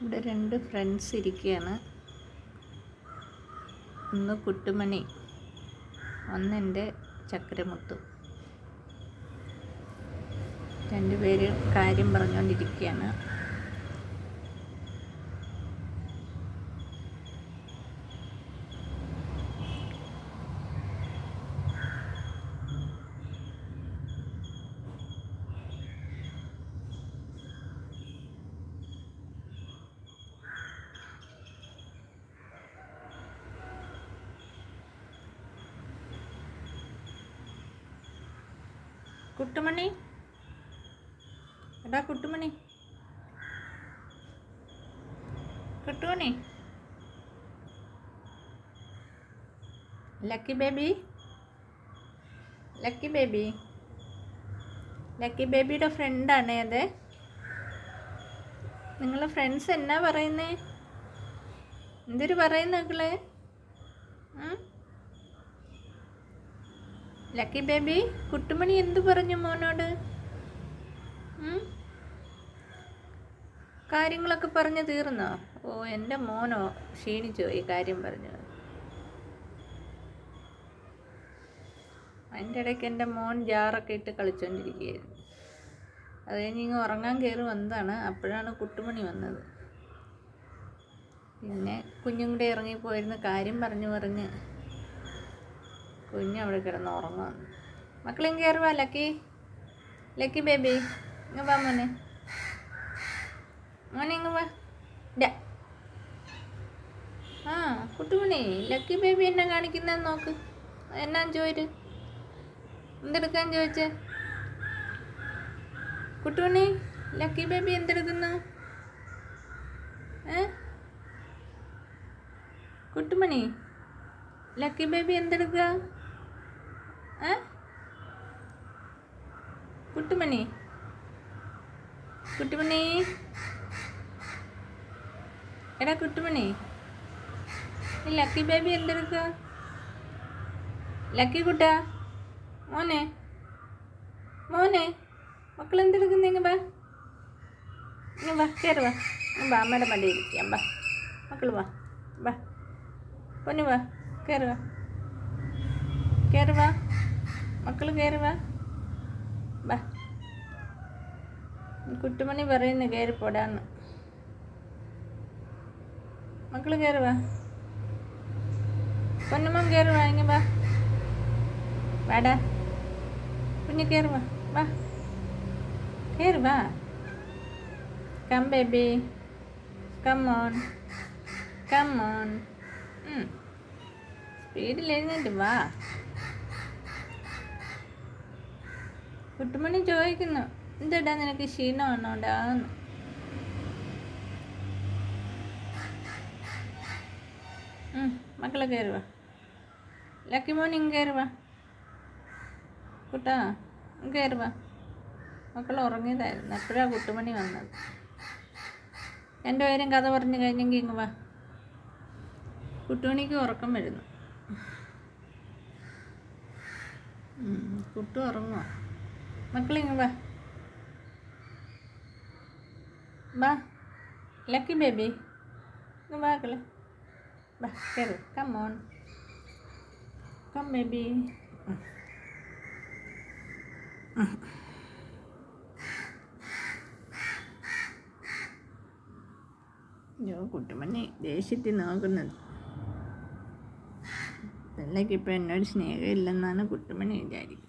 ഇവിടെ രണ്ട് ഫ്രണ്ട്സ് ഇരിക്കുകയാണ് ഒന്ന് കുട്ടുമണി ഒന്നെന്റെ ചക്രമുത്തു. രണ്ടുപേര് കാര്യം പറഞ്ഞുകൊണ്ടിരിക്കുകയാണ് കുട്ടുമണി. എടാ Kuttumani. Kuttumani. Lucky baby. Lucky baby. Lucky ബേബിയുടെ ഫ്രണ്ടാണ് അത്. നിങ്ങൾ ഫ്രണ്ട്സ് എന്നാ പറയുന്നേ? എന്തൊരു പറയുന്ന ഉം? ലക്കി ബേബി കുട്ടുമണി എന്തു പറഞ്ഞു മോനോട്? കാര്യങ്ങളൊക്കെ പറഞ്ഞു തീർന്നോ? ഓ എന്റെ മോനോ ക്ഷീണിച്ചു ഈ കാര്യം പറഞ്ഞു. അതിന്റെ ഇടയ്ക്ക് എന്റെ മോൻ ജാറൊക്കെ ഇട്ട് കളിച്ചുകൊണ്ടിരിക്കുകയായിരുന്നു അത് കഴിഞ്ഞ് ഇങ്ങ് ഉറങ്ങാൻ കയറി വന്നതാണ്. അപ്പോഴാണ് കുട്ടുമണി വന്നത്. പിന്നെ കുഞ്ഞും കൂടെ ഇറങ്ങിപ്പോയിരുന്ന കാര്യം പറഞ്ഞു പറഞ്ഞ് കുഞ്ഞ് അവിടെ കിടന്ന് ഉറങ്ങുന്നു മക്കളെയും കയറി വാ ലക്കി. ലക്കി ബേബി ഇങ്ങ് വാ മോനെ. മോനെ ഇങ്ങ് വാ. ആ കുട്ടുമണി ലക്കി ബേബി എന്നെ കാണിക്കുന്നത് നോക്ക്. എന്നാ ചോര്? എന്തെടുക്കാൻ ചോദിച്ചേ? കുട്ടുമണി ലക്കി ബേബി എന്തെടുക്കുന്നു? ഏ? കുട്ടുമണി ലക്കി ബേബി എന്തെടുക്കുക? കുട്ടുമണി. കുട്ടുമണി. എടാ കുട്ടുമണി. ലക്കി ബേബി എന്തെടുക്ക? ലക്കി കുട്ട മോനെ. മോനെ മക്കൾ എന്തെടുക്കുന്ന ഇങ്ങ് ഇങ്ങ് വാ കയറി വാ. ബാ അമ്മയുടെ മടിയിരിക്കാം വാ മക്കൾ വാ. ബാ പൊന്നു വാ കയറി കയറി വാ. മക്കൾ കയറി കുട്ടുമണി പറയുന്നു കയറി പോടാന്ന്. മക്കൾ കയറി പൊന്നമ്മ കയറുവാ ഇങ്ങ് വാ. വാടാ. കുഞ്ഞ് കയറി വാ. വാ. കയറി വാ. Come baby come on come on സ്പീഡിൽ വാ. കുട്ടുമണി ചോദിക്കുന്നു എന്തെടാ നിനക്ക് ക്ഷീണം വന്നോണ്ടാന്ന് മക്കളെ കയറുക ലക്കി മോൻ ഇങ്ങ് കയറുക കുട്ടാ ഇങ്ങ് കയറി വാ. മക്കൾ ഉറങ്ങിയതായിരുന്നു. എപ്പോഴാണ് കുട്ടുമണി വന്നത്? എന്റെ രണ്ടുപേരും കഥ പറഞ്ഞു കഴിഞ്ഞെങ്കിൽ ഇങ്ങ് വാ. കുട്ടുമണിക്ക് ഉറക്കം വരുന്നു. കുട്ടു ഉറങ്ങുക മക്കളിങ്ങ് വാ വാ ലക്കി ബേബി വാ കയറി കം ബേബി അയ്യോ കുട്ടുമണി ദേഷ്യത്തിൽ നോക്കുന്നത്. പിള്ളേക്ക് ഇപ്പം എന്നോട് സ്നേഹമില്ലെന്നാണ് കുട്ടുമണി വിചാരിക്കുന്നത്.